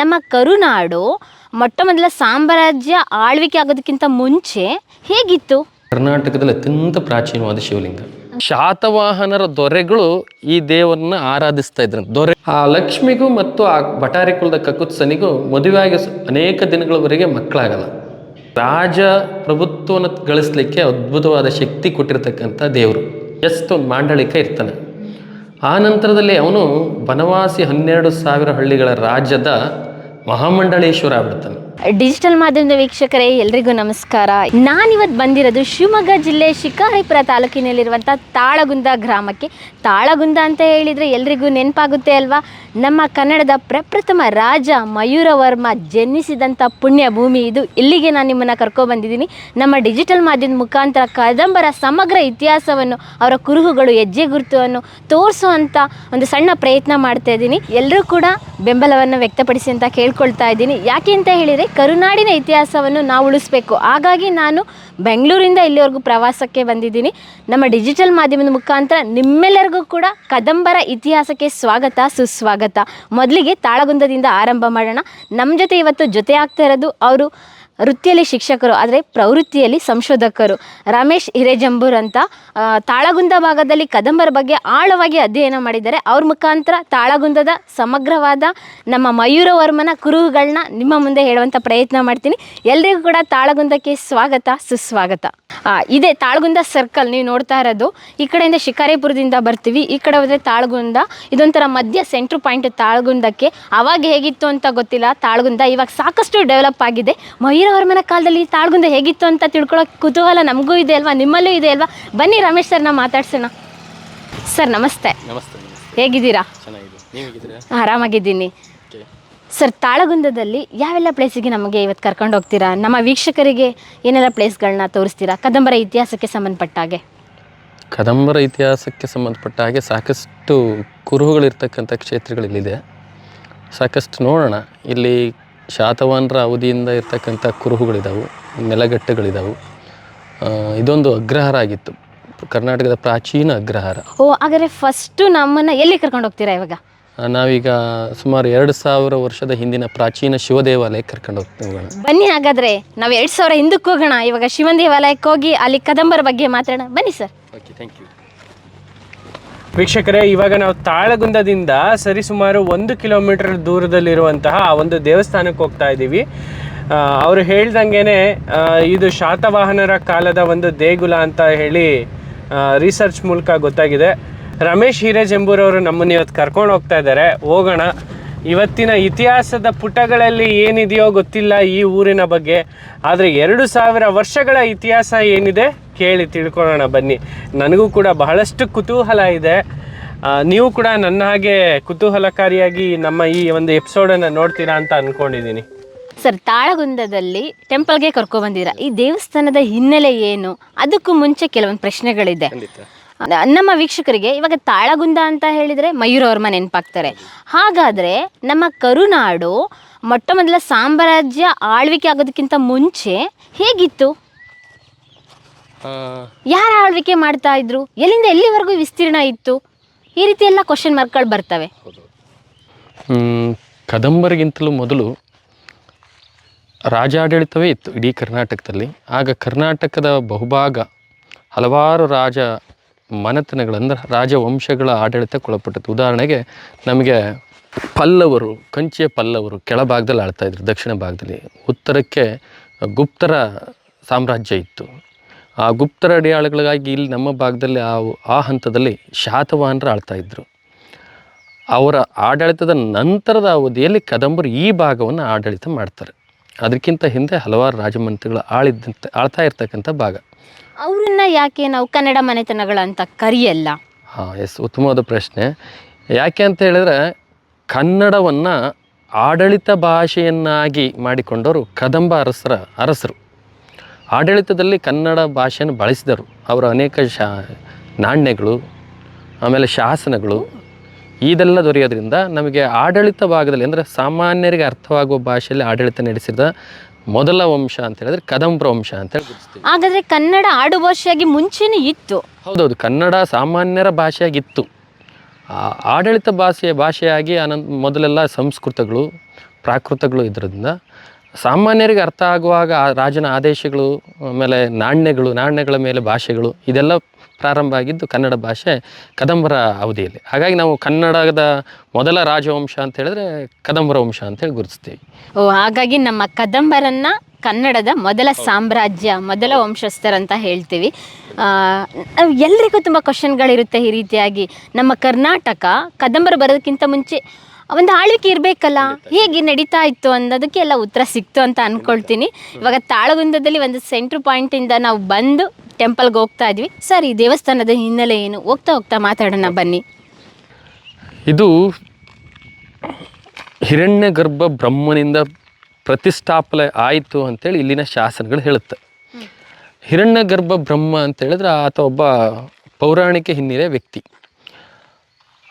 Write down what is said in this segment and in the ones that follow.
ನಮ್ಮ ಕರುನಾಡು ಮೊಟ್ಟ ಮೊದಲ ಸಾಮ್ರಾಜ್ಯ ಆಳ್ವಿಕೆ ಆಗೋದಕ್ಕಿಂತ ಮುಂಚೆ ಹೇಗಿತ್ತು? ಕರ್ನಾಟಕದಲ್ಲಿ ಅತ್ಯಂತ ಪ್ರಾಚೀನವಾದ ಶಿವಲಿಂಗ. ಶಾತವಾಹನರ ದೊರೆಗಳು ಈ ದೇವರನ್ನ ಆರಾಧಿಸ್ತಾ ಇದ್ರು. ದೊರೆ ಆ ಲಕ್ಷ್ಮಿಗೂ ಮತ್ತು ಆ ಬಟಾರಿ ಕುಲದ ಕಕುತ್ಸನಿಗೂ ಮದುವೆಯಾಗಿ ಅನೇಕ ದಿನಗಳವರೆಗೆ ಮಕ್ಕಳಾಗಲ್ಲ. ರಾಜ ಪ್ರಭುತ್ವವನ್ನು ಗಳಿಸ್ಲಿಕ್ಕೆ ಅದ್ಭುತವಾದ ಶಕ್ತಿ ಕೊಟ್ಟಿರ್ತಕ್ಕಂಥ ದೇವರು. ಎಷ್ಟು ಮಾಂಡಳಿಕ ಇರ್ತಾನೆ. ಆ ನಂತರದಲ್ಲಿ ಅವನು ಬನವಾಸಿ ಹನ್ನೆರಡು ಸಾವಿರ ಹಳ್ಳಿಗಳ ರಾಜ್ಯದ ಮಹಾಮಂಡಳೇಶ್ವರ ಆಗ್ಬಿಡ್ತಾನೆ. ಡಿಜಿಟಲ್ ಮಾಧ್ಯಮದ ವೀಕ್ಷಕರೇ, ಎಲ್ರಿಗೂ ನಮಸ್ಕಾರ. ನಾನಿವತ್ತು ಬಂದಿರೋದು ಶಿವಮೊಗ್ಗ ಜಿಲ್ಲೆ ಶಿಕಾರಿಪುರ ತಾಲೂಕಿನಲ್ಲಿರುವಂಥ ತಾಳಗುಂದ ಗ್ರಾಮಕ್ಕೆ. ತಾಳಗುಂದ ಅಂತ ಹೇಳಿದರೆ ಎಲ್ರಿಗೂ ನೆನಪಾಗುತ್ತೆ ಅಲ್ವಾ? ನಮ್ಮ ಕನ್ನಡದ ಪ್ರಪ್ರಥಮ ರಾಜ ಮಯೂರವರ್ಮ ಜನಿಸಿದಂಥ ಪುಣ್ಯ ಭೂಮಿ ಇದು. ಇಲ್ಲಿಗೆ ನಾನು ನಿಮ್ಮನ್ನು ಕರ್ಕೊಬಂದಿದ್ದೀನಿ ನಮ್ಮ ಡಿಜಿಟಲ್ ಮಾಧ್ಯಮದ ಮುಖಾಂತರ ಕದಂಬರ ಸಮಗ್ರ ಇತಿಹಾಸವನ್ನು, ಅವರ ಕುರುಹುಗಳು, ಹೆಜ್ಜೆ ಗುರುತುವನ್ನು ತೋರಿಸುವಂಥ ಒಂದು ಸಣ್ಣ ಪ್ರಯತ್ನ ಮಾಡ್ತಾ ಇದ್ದೀನಿ. ಎಲ್ಲರೂ ಕೂಡ ಬೆಂಬಲವನ್ನು ವ್ಯಕ್ತಪಡಿಸಿ ಅಂತ ಕೇಳ್ಕೊಳ್ತಾ ಇದ್ದೀನಿ. ಯಾಕೆ ಅಂತ ಹೇಳಿದರೆ ಕರುನಾಡಿನ ಇತಿಹಾಸವನ್ನು ನಾವು ಉಳಿಸ್ಬೇಕು. ಹಾಗಾಗಿ ನಾನು ಬೆಂಗಳೂರಿಂದ ಇಲ್ಲಿವರೆಗೂ ಪ್ರವಾಸಕ್ಕೆ ಬಂದಿದ್ದೀನಿ. ನಮ್ಮ ಡಿಜಿಟಲ್ ಮಾಧ್ಯಮದ ಮುಖಾಂತರ ನಿಮ್ಮೆಲ್ಲರಿಗೂ ಕೂಡ ಕದಂಬರ ಇತಿಹಾಸಕ್ಕೆ ಸ್ವಾಗತ, ಸುಸ್ವಾಗತ. ಮೊದಲಿಗೆ ತಾಳಗುಂದದಿಂದ ಆರಂಭ ಮಾಡೋಣ. ನಮ್ಮ ಜೊತೆ ಇವತ್ತು ಜೊತೆ ಆಗ್ತಾ ಇರೋದು ಅವರು ವೃತ್ತಿಯಲ್ಲಿ ಶಿಕ್ಷಕರು, ಆದರೆ ಪ್ರವೃತ್ತಿಯಲ್ಲಿ ಸಂಶೋಧಕರು. ರಮೇಶ್ ಹಿರೇಜಂಬೂರ್ ಅಂತ ತಾಳಗುಂದ ಭಾಗದಲ್ಲಿ ಕದಂಬರ ಬಗ್ಗೆ ಆಳವಾಗಿ ಅಧ್ಯಯನ ಮಾಡಿದ್ದಾರೆ. ಅವ್ರ ಮುಖಾಂತರ ತಾಳಗುಂದದ ಸಮಗ್ರವಾದ ನಮ್ಮ ಮಯೂರವರ್ಮನ ಕುರುಹುಗಳನ್ನ ನಿಮ್ಮ ಮುಂದೆ ಹೇಳುವಂಥ ಪ್ರಯತ್ನ ಮಾಡ್ತೀನಿ. ಎಲ್ರಿಗೂ ಕೂಡ ತಾಳಗುಂದಕ್ಕೆ ಸ್ವಾಗತ, ಸುಸ್ವಾಗತ. ಇದೆ ತಾಳಗುಂದ ಸರ್ಕಲ್ ನೀವು ನೋಡ್ತಾ ಇರೋದು. ಈ ಕಡೆಯಿಂದ ಶಿಕಾರಿಪುರದಿಂದ ಬರ್ತೀವಿ. ಈ ಕಡೆ ಹೋದರೆ ತಾಳಗುಂದ. ಇದೊಂಥರ ಮಧ್ಯ ಸೆಂಟ್ರ್ ಪಾಯಿಂಟ್ ತಾಳಗುಂದಕ್ಕೆ. ಅವಾಗ ಹೇಗಿತ್ತು ಅಂತ ಗೊತ್ತಿಲ್ಲ. ತಾಳಗುಂದ ಇವಾಗ ಸಾಕಷ್ಟು ಡೆವಲಪ್ ಆಗಿದೆ. ಮಯೂರವರ್ಮನ ಕಾಲದಲ್ಲಿ ತಾಳ್ಗುಂದ ಹೇಗಿತ್ತು ಅಂತ ತಿಳ್ಕೊಳ್ಳೋಕೆ ಕುತೂಹಲ ನಮಗೂ ಇದೆ ಅಲ್ವಾ? ನಿಮ್ಮಲ್ಲೂ ಇದೆ ಅಲ್ವಾ? ಬನ್ನಿ ರಮೇಶ್ ಸರ್ನ ಮಾತಾಡ್ಸೋಣ. ಸರ್ ನಮಸ್ತೆ. ಹೇಗಿದ್ದೀರಾ? ಆರಾಮಾಗಿದ್ದೀನಿ. ಸರ್ ತಾಳಗುಂದದಲ್ಲಿ ಯಾವೆಲ್ಲ ಪ್ಲೇಸಿಗೆ ನಮಗೆ ಇವತ್ತು ಕರ್ಕೊಂಡು ಹೋಗ್ತೀರಾ? ನಮ್ಮ ವೀಕ್ಷಕರಿಗೆ ಏನೆಲ್ಲ ಪ್ಲೇಸ್ಗಳನ್ನ ತೋರಿಸ್ತೀರಾ? ಕದಂಬರ ಇತಿಹಾಸಕ್ಕೆ ಸಂಬಂಧಪಟ್ಟ ಹಾಗೆ. ಕದಂಬರ ಇತಿಹಾಸಕ್ಕೆ ಸಂಬಂಧಪಟ್ಟ ಹಾಗೆ ಸಾಕಷ್ಟು ಕುರುಹುಗಳಿರ್ತಕ್ಕಂಥ ಕ್ಷೇತ್ರಗಳಲ್ಲಿದೆ. ಸಾಕಷ್ಟು ನೋಡೋಣ. ಇಲ್ಲಿ ಶಾತವಾಹನರ ಅವಧಿಯಿಂದ ಇರ್ತಕ್ಕಂಥ ಕುರುಹುಗಳಿದ್ದಾವೆ ನೆಲಗಟ್ಟುಗಳಿದ್ದಾವೆ ಇದೊಂದು ಅಗ್ರಹಾರ ಆಗಿತ್ತು ಕರ್ನಾಟಕದ ಪ್ರಾಚೀನ ಅಗ್ರಹಾರ. ಓ ಹಾಗಾದ್ರೆ ಫಸ್ಟು ನಮ್ಮನ್ನು ಎಲ್ಲಿ ಕರ್ಕೊಂಡು ಹೋಗ್ತೀರಾ ಇವಾಗ? ಆ, ನಾವೀಗ ಸುಮಾರು ಎರಡು ಸಾವಿರ ವರ್ಷದ ಹಿಂದಿನ ಪ್ರಾಚೀನ ಶಿವ ದೇವಾಲಯಕ್ಕೆ ಕರ್ಕೊಂಡು ಹೋಗ್ತೀವಿ ಬನ್ನಿ ಹಾಗಾದ್ರೆ ನಾವು ಎರಡು ಸಾವಿರ ಹಿಂದಕ್ಕೆ ಹೋಗೋಣ. ಇವಾಗ ಶಿವನ್ ದೇವಾಲಯಕ್ಕೆ ಹೋಗಿ ಅಲ್ಲಿ ಕದಂಬರ ಬಗ್ಗೆ ಮಾತಾಡೋಣ. ಬನ್ನಿ ಸರ್ ಓಕೆ ಥ್ಯಾಂಕ್ ಯು ವೀಕ್ಷಕರೇ, ಇವಾಗ ನಾವು ತಾಳಗುಂದದಿಂದ ಸರಿಸುಮಾರು ಒಂದು ಕಿಲೋಮೀಟರ್ ದೂರದಲ್ಲಿರುವಂತಹ ಒಂದು ದೇವಸ್ಥಾನಕ್ಕೆ ಹೋಗ್ತಾ ಇದ್ದೀವಿ. ಅವರು ಹೇಳ್ದಂಗೆನೆ ಇದು ಶಾತವಾಹನರ ಕಾಲದ ಒಂದು ದೇಗುಲ ಅಂತ ಹೇಳಿ ರಿಸರ್ಚ್ ಮೂಲಕ ಗೊತ್ತಾಗಿದೆ. ರಮೇಶ್ ಹಿರೇಜಂಬೂರವರು ನಮ್ಮನ್ನು ಇವತ್ತು ಕರ್ಕೊಂಡು ಹೋಗ್ತಾ ಇದ್ದಾರೆ. ಹೋಗೋಣ. ಇವತ್ತಿನ ಇತಿಹಾಸದ ಪುಟಗಳಲ್ಲಿ ಏನಿದೆಯೋ ಗೊತ್ತಿಲ್ಲ ಈ ಊರಿನ ಬಗ್ಗೆ. ಆದರೆ ಎರಡು ಸಾವಿರ ವರ್ಷಗಳ ಇತಿಹಾಸ ಏನಿದೆ? ಕೇಳಿ ತಿಳ್ಕೊಳ್ಳೋಣ ಬನ್ನಿ. ನನಗೂ ಕೂಡ ಬಹಳಷ್ಟು ಕುತೂಹಲ ಇದೆ. ನೀವು ಕೂಡ ನನ್ನ ಹಾಗೆ ಕುತೂಹಲಕಾರಿಯಾಗಿ ನಮ್ಮ ಈ ಒಂದು ಎಪಿಸೋಡನ್ನು ನೋಡ್ತೀರಾ ಅಂತ ಅಂದ್ಕೊಂಡಿದ್ದೀನಿ ಸರ್ ತಾಳಗುಂದದಲ್ಲಿ ಟೆಂಪಲ್ಗೆ ಕರ್ಕೊಬಂದಿರ ಈ ದೇವಸ್ಥಾನದ ಹಿನ್ನೆಲೆ ಏನು? ಅದಕ್ಕೂ ಮುಂಚೆ ಕೆಲವೊಂದು ಪ್ರಶ್ನೆಗಳಿದೆ. ನಮ್ಮ ವೀಕ್ಷಕರಿಗೆ ಇವಾಗ ತಾಳಗುಂದ ಅಂತ ಹೇಳಿದರೆ ಮಯೂರವರ್ಮ ನೆನಪಾಗ್ತಾರೆ. ಹಾಗಾದರೆ ನಮ್ಮ ಕರುನಾಡು ಮೊಟ್ಟ ಮೊದಲ ಸಾಮ್ರಾಜ್ಯ ಆಳ್ವಿಕೆ ಆಗೋದಕ್ಕಿಂತ ಮುಂಚೆ ಹೇಗಿತ್ತು? ಯಾರ ಆಳ್ವಿಕೆ ಮಾಡ್ತಾ ಇದ್ರು? ಎಲ್ಲಿಂದ ಎಲ್ಲಿವರೆಗೂ ವಿಸ್ತೀರ್ಣ ಇತ್ತು? ಈ ರೀತಿ ಎಲ್ಲ ಕ್ವಶನ್ ಮಾರ್ಕ್ಗಳು ಬರ್ತವೆ. ಕದಂಬರಿಗಿಂತಲೂ ಮೊದಲು ರಾಜಾಡಳಿತವೇ ಇತ್ತು ಇಡೀ ಕರ್ನಾಟಕದಲ್ಲಿ. ಆಗ ಕರ್ನಾಟಕದ ಬಹುಭಾಗ ಹಲವಾರು ರಾಜ ಮನೆತನಗಳಂದ್ರೆ ರಾಜವಂಶಗಳ ಆಡಳಿತಕ್ಕೊಳಪಟ್ಟಿತ್ತು ಉದಾಹರಣೆಗೆ ನಮಗೆ ಪಲ್ಲವರು ಕಂಚಿಯ ಪಲ್ಲವರು ಕೆಳಭಾಗದಲ್ಲಿ ಆಳ್ತಾ ಇದ್ರು ದಕ್ಷಿಣ ಭಾಗದಲ್ಲಿ. ಉತ್ತರಕ್ಕೆ ಗುಪ್ತರ ಸಾಮ್ರಾಜ್ಯ ಇತ್ತು. ಆ ಗುಪ್ತರ ಅಡಿಯಾಳುಗಳಿಗಾಗಿ ಇಲ್ಲಿ ನಮ್ಮ ಭಾಗದಲ್ಲಿ ಆ ಆ ಹಂತದಲ್ಲಿ ಶಾತವಾಹನರು ಆಳ್ತಾ ಇದ್ದರು ಅವರ ಆಡಳಿತದ ನಂತರದ ಅವಧಿಯಲ್ಲಿ ಕದಂಬರು ಈ ಭಾಗವನ್ನು ಆಡಳಿತ ಮಾಡ್ತಾರೆ. ಅದಕ್ಕಿಂತ ಹಿಂದೆ ಹಲವಾರು ರಾಜಮಂತ್ರಿಗಳು ಆಳಿದ್ದಂಥ ಆಳ್ತಾ ಇರ್ತಕ್ಕಂಥ ಭಾಗ. ಅವ್ರನ್ನ ಯಾಕೆ ನಾವು ಕನ್ನಡ ಮನೆತನಗಳಂತ ಕರೆಯಲ್ಲ? ಹಾಂ ಎಸ್ ಉತ್ತಮವಾದ ಪ್ರಶ್ನೆ. ಯಾಕೆ ಅಂತ ಹೇಳಿದ್ರೆ ಕನ್ನಡವನ್ನು ಆಡಳಿತ ಭಾಷೆಯನ್ನಾಗಿ ಮಾಡಿಕೊಂಡವರು ಕದಂಬ ಅರಸರ ಅರಸರು. ಆಡಳಿತದಲ್ಲಿ ಕನ್ನಡ ಭಾಷೆಯನ್ನು ಬಳಸಿದರು. ಅವರ ಅನೇಕ ಶಾ ನಾಣ್ಯಗಳು ಆಮೇಲೆ ಶಾಸನಗಳು ಇದೆಲ್ಲ ದೊರೆಯೋದ್ರಿಂದ ನಮಗೆ ಆಡಳಿತ ಭಾಗದಲ್ಲಿ ಅಂದರೆ ಸಾಮಾನ್ಯರಿಗೆ ಅರ್ಥವಾಗುವ ಭಾಷೆಯಲ್ಲಿ ಆಡಳಿತ ನಡೆಸಿದ ಮೊದಲ ವಂಶ ಅಂತ ಹೇಳಿದ್ರೆ ಕದಂಬರ ವಂಶ ಅಂತ ಹೇಳಿ ಗುರುತಿಸ್ತೀವಿ. ಹಾಗಾದ್ರೆ ಕನ್ನಡ ಆಡುಭಾಷೆಯಾಗಿ ಮುಂಚೆನೇ ಇತ್ತು. ಹೌದೌದು ಕನ್ನಡ ಸಾಮಾನ್ಯರ ಭಾಷೆಯಾಗಿತ್ತು. ಆಡಳಿತ ಭಾಷೆಯ ಭಾಷೆಯಾಗಿ ಅನಂತ ಮೊದಲೆಲ್ಲ ಸಂಸ್ಕೃತಗಳು ಪ್ರಾಕೃತಗಳು ಇದ್ರಿಂದ ಸಾಮಾನ್ಯರಿಗೆ ಅರ್ಥ ಆಗುವಾಗ ಆ ರಾಜನ ಆದೇಶಗಳು ಆಮೇಲೆ ನಾಣ್ಯಗಳು ನಾಣ್ಯಗಳ ಮೇಲೆ ಭಾಷೆಗಳು ಇದೆಲ್ಲ ಪ್ರಾರಂಭ ಆಗಿದ್ದು ಕನ್ನಡ ಭಾಷೆ ಕದಂಬರ ಅವಧಿಯಲ್ಲಿ. ಹಾಗಾಗಿ ನಾವು ಕನ್ನಡದ ಮೊದಲ ರಾಜವಂಶ ಅಂತ ಹೇಳಿದ್ರೆ ಕದಂಬರ ವಂಶ ಅಂತ ಹೇಳಿ ಗುರುತಿಸ್ತೀವಿ. ಓ ಹಾಗಾಗಿ ನಮ್ಮ ಕದಂಬರನ್ನ ಕನ್ನಡದ ಮೊದಲ ಸಾಮ್ರಾಜ್ಯ ಮೊದಲ ವಂಶಸ್ಥರಂತ ಹೇಳ್ತೀವಿ. ಎಲ್ರಿಗೂ ತುಂಬ ಕ್ವಶನ್ಗಳಿರುತ್ತೆ ಈ ರೀತಿಯಾಗಿ. ನಮ್ಮ ಕರ್ನಾಟಕ ಕದಂಬರ ಬರೋದಕ್ಕಿಂತ ಮುಂಚೆ ಒಂದು ಆಳ್ವಿಕೆ ಇರಬೇಕಲ್ಲ? ಹೇಗೆ ನಡೀತಾ ಇತ್ತು ಅನ್ನೋದಕ್ಕೆ ಎಲ್ಲ ಉತ್ತರ ಸಿಕ್ತು ಅಂತ ಅಂದ್ಕೊಳ್ತೀನಿ ಇವಾಗ ತಾಳಗುಂದದಲ್ಲಿ ಒಂದು ಸೆಂಟ್ರ್ ಪಾಯಿಂಟಿಂದ ನಾವು ಬಂದು ಟೆಂಪಲ್ಗೆ ಹೋಗ್ತಾ ಇದ್ವಿ. ಸರ್ ಈ ದೇವಸ್ಥಾನದ ಹಿನ್ನೆಲೆ ಏನು? ಹೋಗ್ತಾ ಹೋಗ್ತಾ ಮಾತಾಡೋಣ ಬನ್ನಿ. ಇದು ಹಿರಣ್ಯ ಗರ್ಭ ಬ್ರಹ್ಮನಿಂದ ಪ್ರತಿಷ್ಠಾಪನೆ ಆಯಿತು ಅಂತೇಳಿ ಇಲ್ಲಿನ ಶಾಸನಗಳು ಹೇಳುತ್ತೆ. ಹಿರಣ್ಯ ಗರ್ಭ ಬ್ರಹ್ಮ ಅಂತ ಹೇಳಿದ್ರೆ ಆತ ಒಬ್ಬ ಪೌರಾಣಿಕ ಹಿನ್ನೆಲೆ ವ್ಯಕ್ತಿ.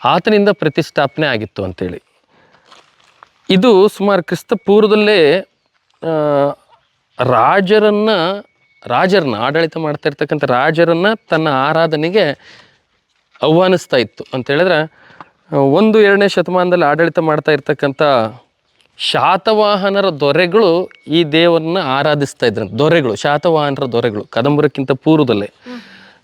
ಆತನಿಂದ ಪ್ರತಿಷ್ಠಾಪನೆ ಆಗಿತ್ತು ಅಂತೇಳಿ. ಇದು ಸುಮಾರು ಕ್ರಿಸ್ತ ಪೂರ್ವದಲ್ಲೇ ರಾಜರನ್ನ ರಾಜರನ್ನ ಆಡಳಿತ ಮಾಡ್ತಾ ಇರ್ತಕ್ಕಂಥ ರಾಜರನ್ನ ತನ್ನ ಆರಾಧನೆಗೆ ಆಹ್ವಾನಿಸ್ತಾ ಇತ್ತು. ಅಂತ ಹೇಳಿದ್ರೆ, ಒಂದು ಎರಡನೇ ಶತಮಾನದಲ್ಲಿ ಆಡಳಿತ ಮಾಡ್ತಾ ಇರ್ತಕ್ಕಂಥ ಶಾತವಾಹನರ ದೊರೆಗಳು ಈ ದೇವರನ್ನ ಆರಾಧಿಸ್ತಾ ದೊರೆಗಳು, ಶಾತವಾಹನರ ದೊರೆಗಳು, ಕದಂಬರಕ್ಕಿಂತ ಪೂರ್ವದಲ್ಲೇ.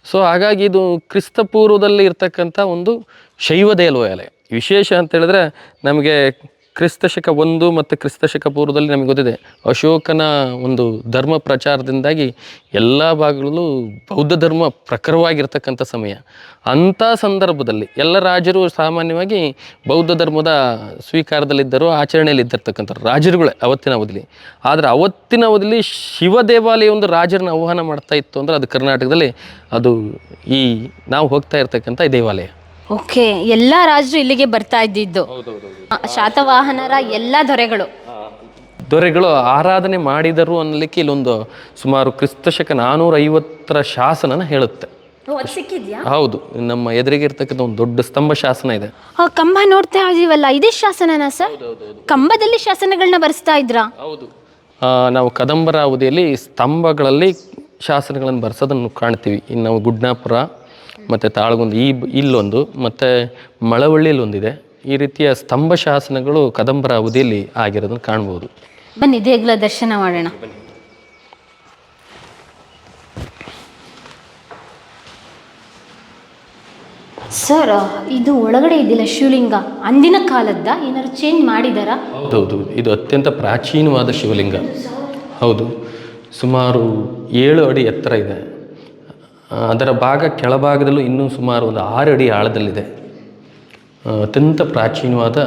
ಸೊ ಹಾಗಾಗಿ ಇದು ಕ್ರಿಸ್ತ ಪೂರ್ವದಲ್ಲಿ ಇರ್ತಕ್ಕಂಥ ಒಂದು ಶೈವ ದೇವಾಲಯ ವಿಶೇಷ ಅಂತ ಹೇಳಿದ್ರೆ, ನಮಗೆ ಕ್ರಿಸ್ತ ಶಕ ಒಂದು ಮತ್ತು ಕ್ರಿಸ್ತಶಕ ಪೂರ್ವದಲ್ಲಿ ನಮಗೆ ಗೊತ್ತಿದೆ. ಅಶೋಕನ ಒಂದು ಧರ್ಮ ಪ್ರಚಾರದಿಂದಾಗಿ ಎಲ್ಲ ಭಾಗಗಳಲ್ಲೂ ಬೌದ್ಧ ಧರ್ಮ ಪ್ರಖರವಾಗಿರ್ತಕ್ಕಂಥ ಸಮಯ. ಅಂಥ ಸಂದರ್ಭದಲ್ಲಿ ಎಲ್ಲ ರಾಜರು ಸಾಮಾನ್ಯವಾಗಿ ಬೌದ್ಧ ಧರ್ಮದ ಸ್ವೀಕಾರದಲ್ಲಿದ್ದರು ಆಚರಣೆಯಲ್ಲಿ ಇದ್ದಿರ್ತಕ್ಕಂಥವ್ರು ರಾಜರುಗಳೇ ಅವತ್ತಿನ ಅವಧಿಲಿ. ಆದರೆ ಅವತ್ತಿನ ಅವಧಿಲಿ ಶಿವ ದೇವಾಲಯ ಒಂದು ರಾಜರನ್ನ ಆಹ್ವಾನ ಮಾಡ್ತಾ ಇತ್ತು ಅಂದ್ರೆ ಅದು ಕರ್ನಾಟಕದಲ್ಲಿ ಅದು ಈ ನಾವು ಹೋಗ್ತಾ ಇರ್ತಕ್ಕಂಥ ದೇವಾಲಯ. ಓಕೆ ಎಲ್ಲ ರಾಜರು ಇಲ್ಲಿಗೆ ಬರ್ತಾ ಇದ್ದಿದ್ದು. ಆ, ಶಾತವಾಹನರ ಎಲ್ಲ ದೊರೆಗಳು. ದೊರೆಗಳು ಆರಾಧನೆ ಮಾಡಿದರು ಅನ್ನಲಿಕ್ಕೆ ಇಲ್ಲೊಂದು ಸುಮಾರು ಕ್ರಿಸ್ತಶಕ ನಾನೂರ ಐವತ್ತರ ಶಾಸನನ ಹೇಳುತ್ತೆ. ಸಿಕ್ಕಿದ್ಯಾ? ಹೌದು ನಮ್ಮ ಎದುರಿಗೆ ಇರ್ತಕ್ಕಂಥ ಒಂದು ದೊಡ್ಡ ಸ್ತಂಭ ಶಾಸನ ಇದೆ. ಆ ಕಂಬ ನೋಡ್ತಾ ಇದೀವಲ್ಲ ಇದೇ ಶಾಸನನ ಸರ್? ಕಂಬದಲ್ಲಿ ಶಾಸನಗಳನ್ನ ಬರೆಸ್ತಾ ಇದ್ರಾ? ಹೌದು. ನಾವು ಕದಂಬರ ಅವಧಿಯಲ್ಲಿ ಸ್ತಂಭಗಳಲ್ಲಿ ಶಾಸನಗಳನ್ನು ಬರ್ಸೋದನ್ನು ಕಾಣ್ತೀವಿ. ಇನ್ನು ನಾವು ಗುಡ್ನಾಪುರ ಮತ್ತು ತಾಳಗುಂದ ಈ ಇಲ್ಲೊಂದು ಮತ್ತು ಮಳವಳ್ಳಿಯಲ್ಲಿ ಒಂದಿದೆ ಈ ರೀತಿಯ ಸ್ತಂಭ ಶಾಸನಗಳು ಕದಂಬರ ಅವಧಿಯಲ್ಲಿ ಆಗಿರೋದನ್ನು ಕಾಣ್ಬೋದು. ಬನ್ನಿ ದೇಗುಲ ದರ್ಶನ ಮಾಡೋಣ. ಸರ್ ಇದು ಒಳಗಡೆ ಇದ್ದಿಲ್ಲ ಶಿವಲಿಂಗ. ಅಂದಿನ ಕಾಲದ್ದ ಏನಾದ್ರು ಚೇಂಜ್ ಮಾಡಿದಾರ? ಹೌದೌದು ಇದು ಅತ್ಯಂತ ಪ್ರಾಚೀನವಾದ ಶಿವಲಿಂಗ. ಹೌದು. ಸುಮಾರು ಏಳು ಅಡಿ ಎತ್ತರ ಇದೆ. ಅದರ ಭಾಗ ಕೆಳಭಾಗದಲ್ಲೂ ಇನ್ನೂ ಸುಮಾರು ಒಂದು ಆರು ಅಡಿ ಆಳದಲ್ಲಿದೆ ಅತ್ಯಂತ ಪ್ರಾಚೀನವಾದ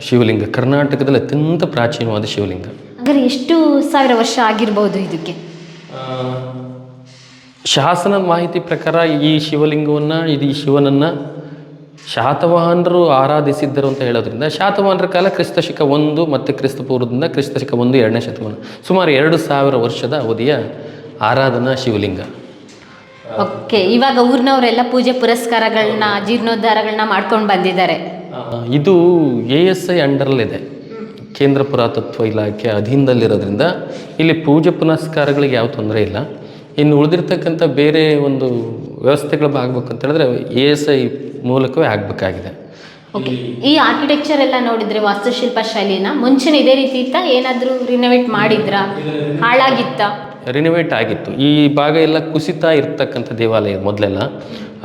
ಶಿವಲಿಂಗ ಕರ್ನಾಟಕದಲ್ಲಿ ಅತ್ಯಂತ ಪ್ರಾಚೀನವಾದ ಶಿವಲಿಂಗ. ಅಂದರೆ ಎಷ್ಟು ಸಾವಿರ ವರ್ಷ ಆಗಿರಬಹುದು ಇದಕ್ಕೆ? ಶಾಸನ ಮಾಹಿತಿ ಪ್ರಕಾರ ಈ ಶಿವಲಿಂಗವನ್ನು ಇದು ಈ ಶಿವನನ್ನು ಶಾತವಾಹನರು ಆರಾಧಿಸಿದ್ದರು ಅಂತ ಹೇಳೋದ್ರಿಂದ ಶಾತವಾಹನರ ಕಾಲ ಕ್ರಿಸ್ತಶಕ ಒಂದು ಮತ್ತು ಕ್ರಿಸ್ತ ಪೂರ್ವದಿಂದ ಕ್ರಿಸ್ತಶಕ ಒಂದು ಎರಡನೇ ಶತಮಾನ ಸುಮಾರು ಎರಡು ಸಾವಿರ ವರ್ಷದ ಅವಧಿಯ ಆರಾಧನಾ ಶಿವಲಿಂಗ. ಓಕೆ ಇವಾಗ ಊರಿನವರೆಲ್ಲ ಪೂಜೆ ಪುರಸ್ಕಾರಗಳನ್ನ ಜೀರ್ಣೋದ್ಧಾರಗಳನ್ನ ಮಾಡ್ಕೊಂಡು ಬಂದಿದ್ದಾರೆ. ಇದು ಎ ಎಸ್ ಐ ಅಂಡರ್ಲಿದೆ ಕೇಂದ್ರ ಪುರಾತತ್ವ ಇಲಾಖೆ ಅಧೀನದಲ್ಲಿರೋದ್ರಿಂದ ಇಲ್ಲಿ ಪೂಜೆ ಪುನಸ್ಕಾರಗಳಿಗೆ ಯಾವ ತೊಂದರೆ ಇಲ್ಲ. ಇನ್ನು ಉಳಿದಿರ್ತಕ್ಕಂಥ ಬೇರೆ ಒಂದು ವ್ಯವಸ್ಥೆಗಳು ಆಗ್ಬೇಕು ಅಂತ ಹೇಳಿದ್ರೆ ಎ ಎಸ್ ಐ ಮೂಲಕವೇ ಆಗಬೇಕಾಗಿದೆ. ಓಕೆ ಈ ಆರ್ಕಿಟೆಕ್ಚರ್ ಎಲ್ಲ ನೋಡಿದ್ರೆ ವಾಸ್ತುಶಿಲ್ಪ ಶೈಲಿನ ಮುಂಚೆನೇ ಇದೇ ರೀತಿ ಇತ್ತ? ಏನಾದರೂ ರಿನೋವೇಟ್ ಮಾಡಿದ್ರಾ? ಹಾಳಾಗಿತ್ತ? ರಿನೋವೇಟ್ ಆಗಿತ್ತು. ಈ ಭಾಗ ಎಲ್ಲ ಕುಸಿತಾ ಇರ್ತಕ್ಕಂಥ ದೇವಾಲಯ ಮೊದಲೆಲ್ಲ.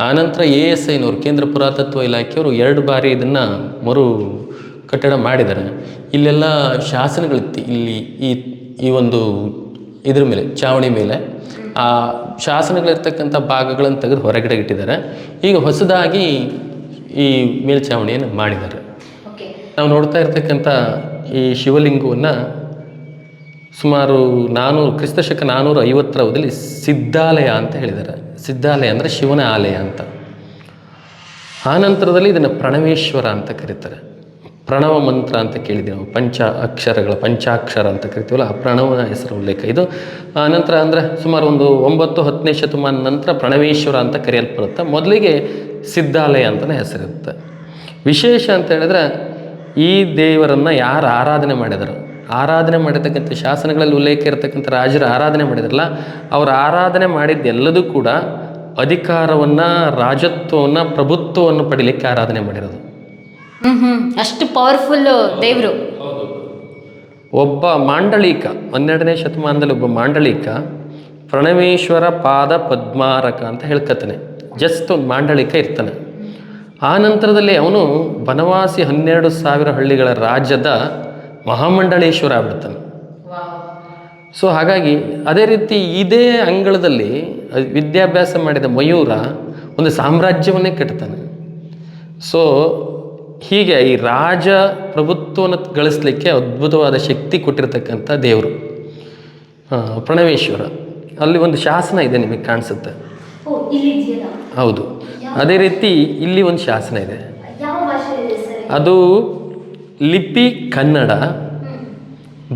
ಆನಂತರ ಎ ಎಸ್ ಐನವರು ಕೇಂದ್ರ ಪುರಾತತ್ವ ಇಲಾಖೆಯವರು ಎರಡು ಬಾರಿ ಇದನ್ನು ಮರು ಕಟ್ಟಡ ಮಾಡಿದ್ದಾರೆ. ಇಲ್ಲೆಲ್ಲ ಶಾಸನಗಳಿತ್ತು. ಇಲ್ಲಿ ಈ ಈ ಒಂದು ಇದ್ರ ಮೇಲೆ ಚಾವಣಿ ಮೇಲೆ. ಆ ಶಾಸನಗಳಿರ್ತಕ್ಕಂಥ ಭಾಗಗಳನ್ನು ತೆಗೆದು ಹೊರಗಡೆ ಇಟ್ಟಿದ್ದಾರೆ ಈಗ ಹೊಸದಾಗಿ ಈ ಮೇಲ್ಛಾವಣಿಯನ್ನು ಮಾಡಿದ್ದಾರೆ. ನಾವು ನೋಡ್ತಾ ಇರ್ತಕ್ಕಂಥ ಈ ಶಿವಲಿಂಗವನ್ನು ಸುಮಾರು ನಾನೂರು, ಕ್ರಿಸ್ತಶಕ ನಾನ್ನೂರ ಐವತ್ತರ ಅವಧಿಯಲ್ಲಿ ಸಿದ್ಧಾಲಯ ಅಂತ ಹೇಳಿದ್ದಾರೆ. ಸಿದ್ಧಾಲಯ ಅಂದರೆ ಶಿವನ ಆಲಯ ಅಂತ. ಆನಂತರದಲ್ಲಿ ಇದನ್ನು ಪ್ರಣವೇಶ್ವರ ಅಂತ ಕರೀತಾರೆ. ಪ್ರಣವ ಮಂತ್ರ ಅಂತ ಕೇಳಿದ್ದೀವಿ ನಾವು. ಪಂಚ ಅಕ್ಷರಗಳ ಪಂಚಾಕ್ಷರ ಅಂತ ಕರಿತೀವಲ್ಲ, ಆ ಪ್ರಣವನ ಹೆಸರು ಉಲ್ಲೇಖ. ಇದು ಆನಂತರ ಅಂದರೆ ಸುಮಾರು ಒಂದು ಒಂಬತ್ತು, ಹತ್ತನೇ ಶತಮಾನ ನಂತರ ಪ್ರಣವೇಶ್ವರ ಅಂತ ಕರೆಯಲ್ಪಡುತ್ತೆ. ಮೊದಲಿಗೆ ಸಿದ್ಧಾಲಯ ಅಂತಲೇ ಹೆಸರಿರುತ್ತೆ. ವಿಶೇಷ ಅಂತ ಹೇಳಿದ್ರೆ ಈ ದೇವರನ್ನು ಯಾರು ಆರಾಧನೆ ಮಾಡಿದರು ಆರಾಧನೆ ಮಾಡಿರ್ತಕ್ಕಂಥ ಶಾಸನಗಳಲ್ಲಿ ಉಲ್ಲೇಖ ಇರತಕ್ಕಂಥ ರಾಜರು ಆರಾಧನೆ ಮಾಡಿದ್ರಲ್ಲ ಅವರ ಆರಾಧನೆ ಮಾಡಿದ್ದೆಲ್ಲದೂ ಕೂಡ ಅಧಿಕಾರವನ್ನು ರಾಜತ್ವವನ್ನು ಪ್ರಭುತ್ವವನ್ನು ಪಡಿಲಿಕ್ಕೆ ಆರಾಧನೆ ಮಾಡಿರೋದು. ಅಷ್ಟು ಪವರ್ಫುಲ್ ದೇವರು. ಒಬ್ಬ ಮಾಂಡಳಿಕ ಹನ್ನೆರಡನೇ ಶತಮಾನದಲ್ಲಿ ಒಬ್ಬ ಮಾಂಡಳಿಕ ಪ್ರಣವೇಶ್ವರ ಪಾದ ಪದ್ಮಾರಕ ಅಂತ ಹೇಳ್ಕತ್ತಾನೆ ಜಸ್ಟ್ ಒಂದು ಮಾಂಡಳಿಕ ಇರ್ತಾನೆ. ಆ ನಂತರದಲ್ಲಿ ಅವನು ಬನವಾಸಿ ಹನ್ನೆರಡು ಸಾವಿರ ಹಳ್ಳಿಗಳ ರಾಜ್ಯದ ಮಹಾಮಂಡಳೇಶ್ವರ ಆಗ್ಬಿಡ್ತಾನೆ. ಸೊ ಹಾಗಾಗಿ ಅದೇ ರೀತಿ ಇದೇ ಅಂಗಳದಲ್ಲಿ ವಿದ್ಯಾಭ್ಯಾಸ ಮಾಡಿದ ಮಯೂರ ಒಂದು ಸಾಮ್ರಾಜ್ಯವನ್ನೇ ಕಟ್ತಾನೆ ಸೊ ಹೀಗೆ ಈ ರಾಜ ಪ್ರಭುತ್ವವನ್ನು ಗಳಿಸ್ಲಿಕ್ಕೆ ಅದ್ಭುತವಾದ ಶಕ್ತಿ ಕೊಟ್ಟಿರ್ತಕ್ಕಂಥ ದೇವರು ಪ್ರಣವೇಶ್ವರ. ಅಲ್ಲಿ ಒಂದು ಶಾಸನ ಇದೆ ನಿಮಗೆ ಕಾಣಿಸುತ್ತೆ. ಹೌದು. ಅದೇ ರೀತಿ ಇಲ್ಲಿ ಒಂದು ಶಾಸನ ಇದೆ? ಅದು ಲಿಪಿ ಕನ್ನಡ,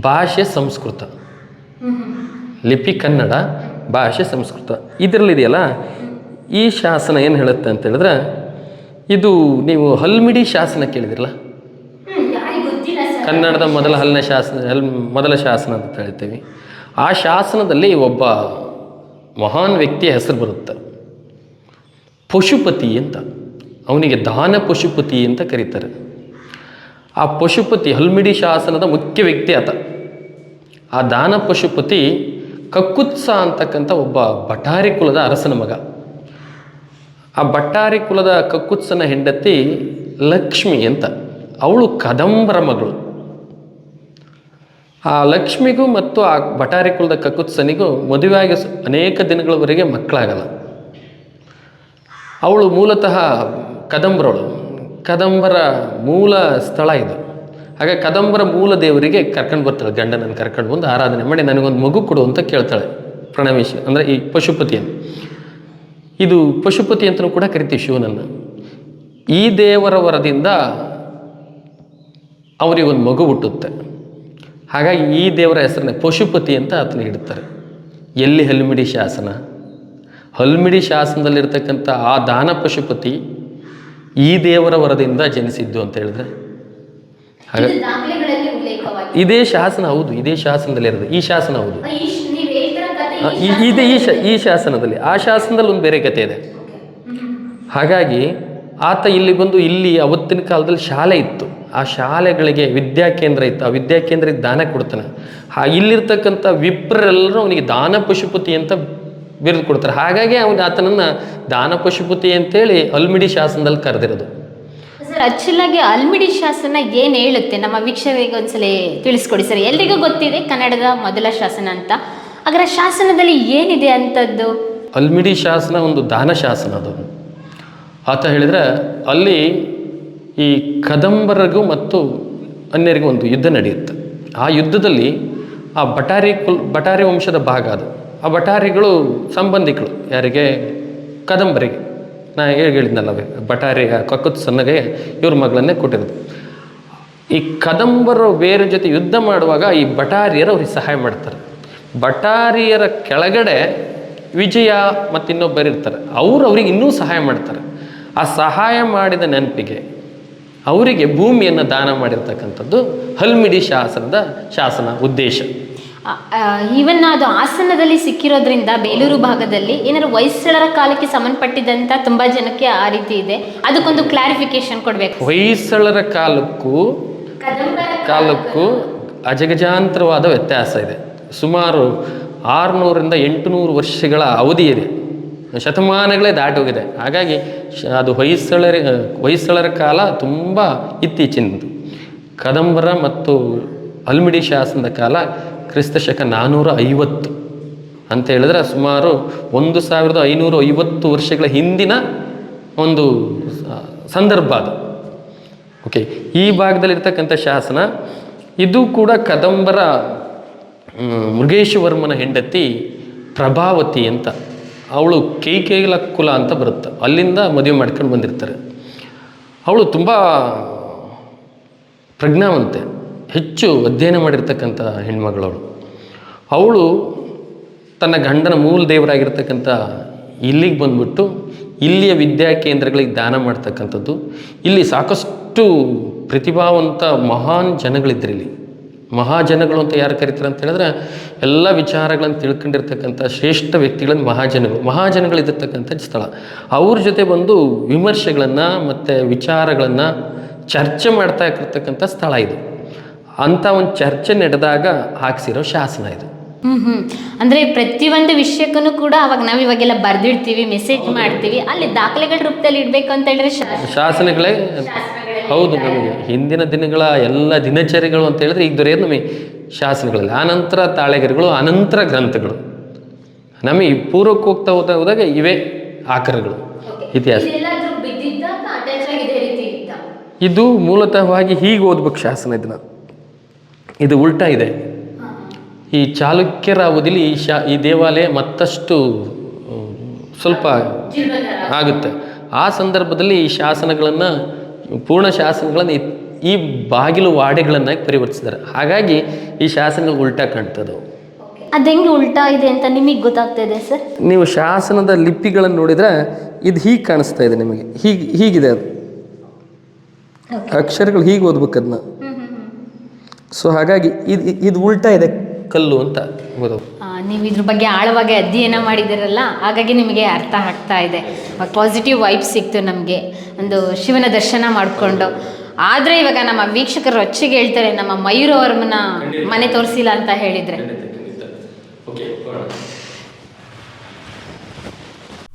ಭಾಷೆ ಸಂಸ್ಕೃತ. ಲಿಪಿ ಕನ್ನಡ, ಭಾಷೆ ಸಂಸ್ಕೃತ. ಇದರಲ್ಲಿದೆಯಲ್ಲ ಈ ಶಾಸನ ಏನು ಹೇಳುತ್ತೆ ಅಂತ ಹೇಳಿದ್ರೆ, ಇದು ನೀವು ಹಲ್ಮಿಡಿ ಶಾಸನ ಕೇಳಿದಿರಲ್ಲ? ಕನ್ನಡದ ಮೊದಲ ಹಲ್ನ ಶಾಸನ, ಹಲ್, ಮೊದಲ ಶಾಸನ ಅಂತ ಹೇಳ್ತೀವಿ. ಆ ಶಾಸನದಲ್ಲಿ ಒಬ್ಬ ಮಹಾನ್ ವ್ಯಕ್ತಿಯ ಹೆಸರು ಬರುತ್ತೆ. ಪಶುಪತಿ ಅಂತ. ಅವನಿಗೆ ದಾನ ಪಶುಪತಿ ಅಂತ ಕರೀತಾರೆ. ಆ ಪಶುಪತಿ ಹಲ್ಮಿಡಿ ಶಾಸನದ ಮುಖ್ಯ ವ್ಯಕ್ತಿ ಆತ. ಆ ದಾನ ಪಶುಪತಿ ಕಕ್ಕುತ್ಸ ಅಂತಕ್ಕಂಥ ಒಬ್ಬ ಬಟಾರಿ ಕುಲದ ಅರಸನ ಮಗ. ಆ ಬಟ್ಟಾರಿ ಕುಲದ ಕಕ್ಕುತ್ಸನ ಹೆಂಡತಿ ಲಕ್ಷ್ಮಿ ಅಂತ. ಅವಳು ಕದಂಬರ ಮಗಳು. ಆ ಲಕ್ಷ್ಮಿಗೂ ಮತ್ತು ಆ ಬಟಾರಿ ಕುಲದ ಕಕ್ಕುತ್ಸನಿಗೂ ಮದುವೆಯಾಗಿ ಅನೇಕ ದಿನಗಳವರೆಗೆ ಮಕ್ಕಳಾಗಲ್ಲ. ಅವಳು ಮೂಲತಃ ಕದಂಬರವಳು. ಕದಂಬರ ಮೂಲ ಸ್ಥಳ ಇದು. ಹಾಗೆ ಕದಂಬರ ಮೂಲ ದೇವರಿಗೆ ಕರ್ಕೊಂಡು ಬರ್ತಾಳೆ, ಗಂಡನನ್ನು ಕರ್ಕೊಂಡು ಬಂದು ಆರಾಧನೆ ಮಾಡಿ ನನಗೊಂದು ಮಗು ಕೊಡು ಅಂತ ಕೇಳ್ತಾಳೆ ಪ್ರಣವೇಶಿ ಅಂದರೆ ಈ ಪಶುಪತಿಯನ್ನು. ಇದು ಪಶುಪತಿ ಅಂತಲೂ ಕೂಡ ಕರಿತೀವಿ ಶಿವನನ್ನು. ಈ ದೇವರ ವರದಿಂದ ಅವರಿಗೆ ಒಂದು ಮಗು ಹುಟ್ಟುತ್ತೆ. ಹಾಗಾಗಿ ಈ ದೇವರ ಹೆಸರನ್ನ ಪಶುಪತಿ ಅಂತ ಆತನ ಇಡ್ತಾರೆ. ಎಲ್ಲಿ ಹಲ್ಮಿಡಿ ಶಾಸನ? ಹಲ್ಮಿಡಿ ಶಾಸನದಲ್ಲಿರ್ತಕ್ಕಂಥ ಆ ದಾನ ಪಶುಪತಿ ಈ ದೇವರ ವರದಿಂದ ಜನಿಸಿದ್ದು ಅಂತ ಹೇಳಿದ್ರೆ? ಇದು ಶಾಸನ ಹೌದು ಇದೇ ಶಾಸನದಲ್ಲಿ ಇರೋದು. ಈ ಶಾಸನ ಹೌದು. ಇದೆ ಈ ಶ ಈ ಶಾಸನದಲ್ಲಿ. ಆ ಶಾಸನದಲ್ಲಿ ಒಂದು ಬೇರೆ ಕಥೆ ಇದೆ. ಹಾಗಾಗಿ ಆತ ಇಲ್ಲಿ ಬಂದು ಇಲ್ಲಿ ಅವತ್ತಿನ ಕಾಲದಲ್ಲಿ ಶಾಲೆ ಇತ್ತು. ಆ ಶಾಲೆಗಳಿಗೆ ವಿದ್ಯಾಕೇಂದ್ರ ಇತ್ತು. ಆ ವಿದ್ಯಾಕೇಂದ್ರಕ್ಕೆ ದಾನ ಕೊಡ್ತಾನೆ. ಹಾ ಇಲ್ಲಿರ್ತಕ್ಕಂಥ ವಿಪ್ರರೆಲ್ಲರೂ ಅವನಿಗೆ ದಾನ ಪಶುಪತಿ ಅಂತ ಬಿರುದು ಕೊಡ್ತಾರೆ. ಹಾಗಾಗಿ ಅವನು ಆತನನ್ನ ದಾನ ಪಶುಪತಿ ಅಂತೇಳಿ ಅಲ್ಮಿಡಿ ಶಾಸನದಲ್ಲಿ ಕರೆದಿರೋದು. ಸರ್ ಅಚ್ಚಲಾಗಿ ಅಲ್ಮಿಡಿ ಶಾಸನ ಏನು ಹೇಳುತ್ತೆ? ನಮ್ಮ ವೀಕ್ಷಕರಿಗೆ ಒಂದ್ಸಲ ತಿಳಿಸ್ಕೊಡಿ ಸರ್. ಎಲ್ರಿಗೂ ಗೊತ್ತಿದೆ ಕನ್ನಡದ ಮೊದಲ ಶಾಸನ ಅಂತ. ಅದರ ಶಾಸನದಲ್ಲಿ ಏನಿದೆ ಅಂತದ್ದು? ಅಲ್ಮಿಡಿ ಶಾಸನ ಒಂದು ದಾನ ಶಾಸನ ಅದು. ಆತ ಹೇಳಿದ್ರೆ ಅಲ್ಲಿ ಈ ಕದಂಬರಿಗೂ ಮತ್ತು ಅನ್ಯರಿಗೂ ಒಂದು ಯುದ್ಧ ನಡೆಯುತ್ತೆ. ಆ ಯುದ್ಧದಲ್ಲಿ ಆ ಬಟಾರಿ ಕುಲ್ ಬಟಾರಿ ವಂಶದ ಭಾಗ ಅದು. ಆ ಬಟಾರಿಗಳು ಸಂಬಂಧಿಕರು ಯಾರಿಗೆ? ಕದಂಬರಿಗೆ. ನಾ ಹೇಳಿದ್ನಲ್ಲ ಬಟಾರಿ ಕಕ್ಕುತ್ ಸನ್ನಗೆ ಇವ್ರ ಮಗಳನ್ನೇ ಕೊಟ್ಟಿರೋದು. ಈ ಕದಂಬರು ಬೇರೆ ಜೊತೆ ಯುದ್ಧ ಮಾಡುವಾಗ ಈ ಬಟಾರಿಯರು ಅವ್ರಿಗೆ ಸಹಾಯ ಮಾಡ್ತಾರೆ. ಬಟಾರಿಯರ ಕೆಳಗಡೆ ವಿಜಯ ಮತ್ತು ಇನ್ನೊಬ್ಬರು ಇರ್ತಾರೆ. ಅವರು ಅವ್ರಿಗೆ ಇನ್ನೂ ಸಹಾಯ ಮಾಡ್ತಾರೆ. ಆ ಸಹಾಯ ಮಾಡಿದ ನೆನಪಿಗೆ ಅವರಿಗೆ ಭೂಮಿಯನ್ನು ದಾನ ಮಾಡಿರ್ತಕ್ಕಂಥದ್ದು ಹಲ್ಮಿಡಿ ಶಾಸನದ ಶಾಸನ ಉದ್ದೇಶ. ಈವನ್ ಅದು ಹಾಸನದಲ್ಲಿ ಸಿಕ್ಕಿರೋದ್ರಿಂದ ಬೇಲೂರು ಭಾಗದಲ್ಲಿ ಏನಾದ್ರು ಹೊಯ್ಸಳರ ಕಾಲಕ್ಕೆ ಸಂಬಂಧಪಟ್ಟಿದ್ದಂಥ ತುಂಬ ಜನಕ್ಕೆ ಆ ರೀತಿ ಇದೆ. ಅದಕ್ಕೊಂದು ಕ್ಲಾರಿಫಿಕೇಶನ್ ಕೊಡಬೇಕು. ಹೊಯ್ಸಳರ ಕಾಲಕ್ಕೂ ಕಾಲಕ್ಕೂ ಅಜಗಜಾಂತರವಾದ ವ್ಯತ್ಯಾಸ ಇದೆ. ಸುಮಾರು ಆರುನೂರಿಂದ ಎಂಟುನೂರು ವರ್ಷಗಳ ಅವಧಿ ಇದೆ. ಶತಮಾನಗಳೇ ದಾಟಿ ಹೋಗಿದೆ ಹಾಗಾಗಿ ಅದು ಹೊಯ್ಸಳರ ಹೊಯ್ಸಳರ ಕಾಲ ತುಂಬ ಇತ್ತೀಚಿನದು. ಕದಂಬರ ಮತ್ತು ಅಲ್ಮಿಡಿ ಶಾಸನದ ಕಾಲ ಕ್ರಿಸ್ತ ಶಕ ನಾನ್ನೂರ ಐವತ್ತು ಅಂತ ಹೇಳಿದ್ರೆ ಸುಮಾರು ಒಂದು ಸಾವಿರದ ಐನೂರ ಐವತ್ತು ವರ್ಷಗಳ ಹಿಂದಿನ ಒಂದು ಸಂದರ್ಭ ಅದು. ಓಕೆ ಈ ಭಾಗದಲ್ಲಿರ್ತಕ್ಕಂಥ ಶಾಸನ, ಇದು ಕೂಡ ಕದಂಬರ ಮೃಗೇಶವರ್ಮನ ಹೆಂಡತಿ ಪ್ರಭಾವತಿ ಅಂತ. ಅವಳು ಕೈಕೇಲ ಕುಲ ಅಂತ ಬರುತ್ತೆ. ಅಲ್ಲಿಂದ ಮದುವೆ ಮಾಡ್ಕೊಂಡು ಬಂದಿರ್ತಾರೆ. ಅವಳು ತುಂಬ ಪ್ರಜ್ಞಾವಂತೆ. ಹೆಚ್ಚು ಅಧ್ಯಯನ ಮಾಡಿರ್ತಕ್ಕಂಥ ಹೆಣ್ಮಗಳವಳು. ಅವಳು ತನ್ನ ಗಂಡನ ಮೂಲ ದೇವರಾಗಿರ್ತಕ್ಕಂಥ ಇಲ್ಲಿಗೆ ಬಂದ್ಬಿಟ್ಟು ಇಲ್ಲಿಯ ವಿದ್ಯಾ ಕೇಂದ್ರಗಳಿಗೆ ದಾನ ಮಾಡ್ತಕ್ಕಂಥದ್ದು. ಇಲ್ಲಿ ಸಾಕಷ್ಟು ಪ್ರತಿಭಾವಂತ ಮಹಾನ್ ಜನಗಳಿದ್ರು ಇಲ್ಲಿ. ಮಹಾಜನಗಳು ಅಂತ ಯಾರು ಕರೀತಾರೆ ಅಂತ ಹೇಳಿದ್ರೆ ಎಲ್ಲ ವಿಚಾರಗಳನ್ನು ತಿಳ್ಕೊಂಡಿರ್ತಕ್ಕಂಥ ಶ್ರೇಷ್ಠ ವ್ಯಕ್ತಿಗಳನ್ನು ಮಹಾಜನಗಳು. ಮಹಾಜನಗಳಿದ್ದಿರ್ತಕ್ಕಂಥ ಸ್ಥಳ. ಅವ್ರ ಜೊತೆ ಬಂದು ವಿಮರ್ಶೆಗಳನ್ನು ಮತ್ತು ವಿಚಾರಗಳನ್ನು ಚರ್ಚೆ ಮಾಡ್ತಾ ಇರ್ತಕ್ಕಂಥ ಸ್ಥಳ ಇದು. ಅಂಥ ಒಂದು ಚರ್ಚೆ ನಡೆದಾಗ ಹಾಕ್ಸಿರೋ ಶಾಸನ ಇದು. ಹ್ಮ್ ಹ್ಮ್. ಅಂದ್ರೆ ಪ್ರತಿಯೊಂದು ವಿಷಯಕ್ಕೂ ಕೂಡ ಅವಾಗ ನಾವು ಇವಾಗೆಲ್ಲ ಬರ್ದಿಡ್ತೀವಿ ಮೆಸೇಜ್ ಮಾಡ್ತೀವಿ. ಅಲ್ಲಿ ದಾಖಲೆಗಳ ರೂಪದಲ್ಲಿ ಇಡ್ಬೇಕು ಅಂತ ಹೇಳಿದ್ರೆ ಶಾ- ಶಾಸನಗಳೇ ಹೌದು ನಮಗೆ. ಹಿಂದಿನ ದಿನಗಳ ಎಲ್ಲ ದಿನಚರಿಗಳು ಅಂತ ಹೇಳಿದ್ರೆ ಈಗ ದೊರೆಯೋದು ನಮಗೆ ಶಾಸನಗಳಲ್ಲಿ. ಆನಂತರ ತಾಳೆಗರಿಗಳು ಅನಂತರ ಗ್ರಂಥಗಳು. ನಮಗೆ ಪೂರ್ವಕ್ಕೆ ಹೋಗ್ತಾ ಹೋದ ಹೋದಾಗ ಇವೇ ಆಕರಗಳು. ಇತಿಹಾಸ. ಬಿದ್ದಿದ್ದ ರೀತಿ ಇದ್ದ? ಇದು ಮೂಲತಃವಾಗಿ ಹೀಗೆ ಓದ್ಬೇಕು ಶಾಸನ ಇದನ್ನ ಇದು ಉಲ್ಟಾ ಇದೆ. ಈ ಚಾಲುಕ್ಯರ ಅವಧಿಲಿ ಈ ಶಾ ಈ ದೇವಾಲಯ ಮತ್ತಷ್ಟು ಸ್ವಲ್ಪ ಆಗುತ್ತೆ. ಆ ಸಂದರ್ಭದಲ್ಲಿ ಈ ಶಾಸನಗಳನ್ನು ಪೂರ್ಣ ಶಾಸನಗಳನ್ನು ಈ ಬಾಗಿಲು ವಾಡೆಗಳನ್ನಾಗಿ ಪರಿವರ್ತಿಸಿದ್ದಾರೆ. ಹಾಗಾಗಿ ಈ ಶಾಸನಗಳು ಉಲ್ಟಾ ಕಾಣ್ತದವು. ಅದು ಹೆಂಗೆ ಉಲ್ಟಾ ಇದೆ ಅಂತ ನಿಮಗೆ ಗೊತ್ತಾಗ್ತಾ ಸರ್? ನೀವು ಶಾಸನದ ಲಿಪಿಗಳನ್ನು ನೋಡಿದ್ರೆ ಇದು ಹೀಗೆ ಕಾಣಿಸ್ತಾ ಇದೆ ನಿಮಗೆ. ಹೀಗೆ ಹೀಗಿದೆ ಅದು. ಅಕ್ಷರಗಳು ಹೀಗೆ ಓದ್ಬೇಕು ಅದನ್ನ. ಸೊ ಹಾಗಾಗಿ ಇದು ಇದು ಉಲ್ಟಾ ಇದೆ ಕಲ್ಲು ಅಂತ ಗೊತ್ತು ನೀವು ಇದ್ರ ಬಗ್ಗೆ ಆಳವಾಗಿ ಅಧ್ಯಯನ ಮಾಡಿದಿರಲ್ಲ ಹಾಗಾಗಿ ನಿಮಗೆ ಅರ್ಥ ಆಗ್ತಾ ಇದೆ. ಪಾಸಿಟಿವ್ ವೈಬ್ ಸಿಕ್ತು ನಮಗೆ. ಒಂದು ಶಿವನ ದರ್ಶನ ಮಾಡಿಕೊಂಡು. ಆದರೆ ಇವಾಗ ನಮ್ಮ ವೀಕ್ಷಕರು ರೊಚ್ಚಿಗೆ ಹೇಳ್ತಾರೆ ನಮ್ಮ ಮಯೂರವರ್ಮನ ಮನೆ ತೋರಿಸಿಲ್ಲ ಅಂತ ಹೇಳಿದರೆ.